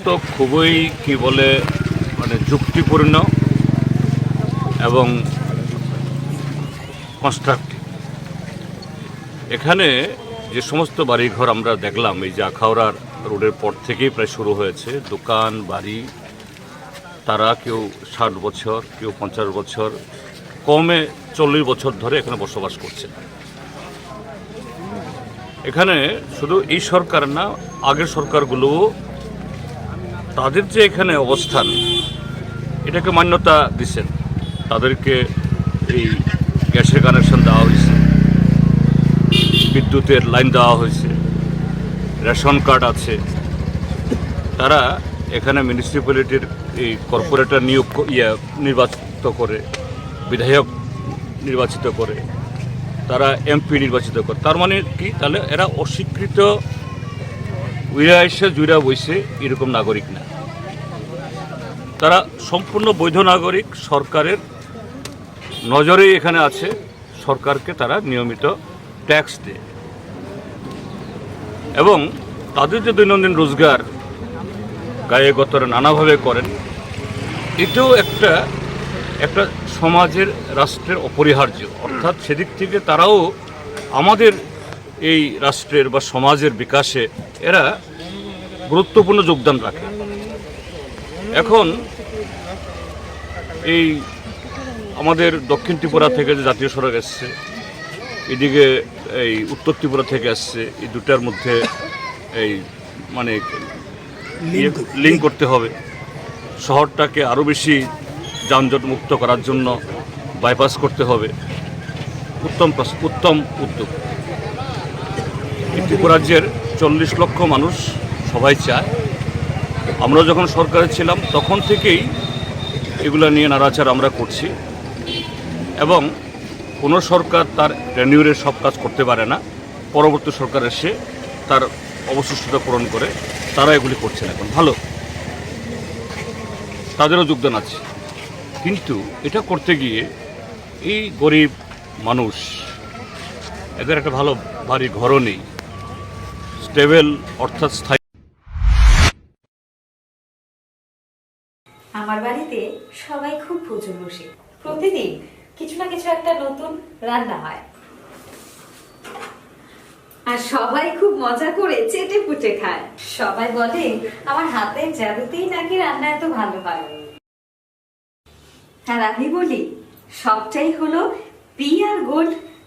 তো খুবই, কি বলে মানে যুক্তিপূর্ণ এবং কনস্ট্রাক্টিভ এখানে যে সমস্ত বাড়িঘর আমরা দেখলাম, এই যে আখাউড়ার রোডের পর থেকেই প্রায় শুরু হয়েছে। দোকান, বাড়ি, তারা কেউ ষাট বছর, কেউ পঞ্চাশ বছর, কমে চল্লিশ বছর ধরে এখানে বসবাস করছে। এখানে শুধু এই সরকার না, আগের সরকারগুলোও তাদের যে এখানে অবস্থান, এটাকে মান্যতা দিচ্ছেন তাদেরকে এই গ্যাসের কানেকশন দেওয়া হয়েছে। বিদ্যুতের লাইন দেওয়া হয়েছে। রেশন কার্ড আছে। তারা এখানে মিউনিসিপ্যালিটির এই কর্পোরেটর নিয়োগ ইয়ে নির্বাচিত করে, বিধায়ক নির্বাচিত করে, তারা এমপি নির্বাচিত করে। তার মানে কি? তাহলে এরা অস্বীকৃত উইরা এসে জুইরা বইছে, এরকম নাগরিক না। তারা সম্পূর্ণ বৈধ নাগরিক, সরকারের নজরেই এখানে আছে, সরকারকে তারা নিয়মিত ট্যাক্স দেয়। এবং তাদের যে দৈনন্দিন রোজগার গায়ে গতরে নানাভাবে করেন, এটাও একটা একটা সমাজের, রাষ্ট্রের অপরিহার্য। অর্থাৎ সেদিক থেকে তারাও আমাদের এই রাষ্ট্রের বা সমাজের বিকাশে এরা গুরুত্বপূর্ণ যোগদান রাখে। এখন এই আমাদের দক্ষিণ ত্রিপুরা থেকে যে জাতীয় সড়ক এসছে এদিকে এই উত্তর ত্রিপুরা থেকে আসছে এই দুটার মধ্যে এই মানে লিঙ্ক করতে হবে। শহরটাকে আরও বেশি যানজট মুক্ত করার জন্য বাইপাস করতে হবে। উত্তম উত্তম উদ্যোগ। এই ত্রিপুরা রাজ্যের চল্লিশ লক্ষ মানুষ সবাই চায়। আমরা যখন সরকারে ছিলাম, তখন থেকেই এগুলো নিয়ে নাড়াচাড়া আমরা করছি। এবং কোনো সরকার তার রেনিউরের সব কাজ করতে পারে না। পরবর্তী সরকার এসে তার অবশিষ্টতা পূরণ করে তারা এগুলি করছেন এখন। ভালো। তাদেরও যোগদান আছে। কিন্তু এটা করতে গিয়ে এই গরিব মানুষ, এদের একটা ভালো বাড়ি ঘরও নেই। স্টেবল অর্থাৎ স্থায়ী আমার বাড়িতে সবাই খুব প্রচুর বসে। প্রতিদিন কিছু না কিছু একটা নতুন রান্না হয়। আর সবাই খুব মজা করে চেটে পুটে খায়। সবাই বলে, আমার হাতের জাদুতেই নাকি রান্না এত ভালো হয়? আর আমি বলি, সবটাই হলো পি আর গোল্ড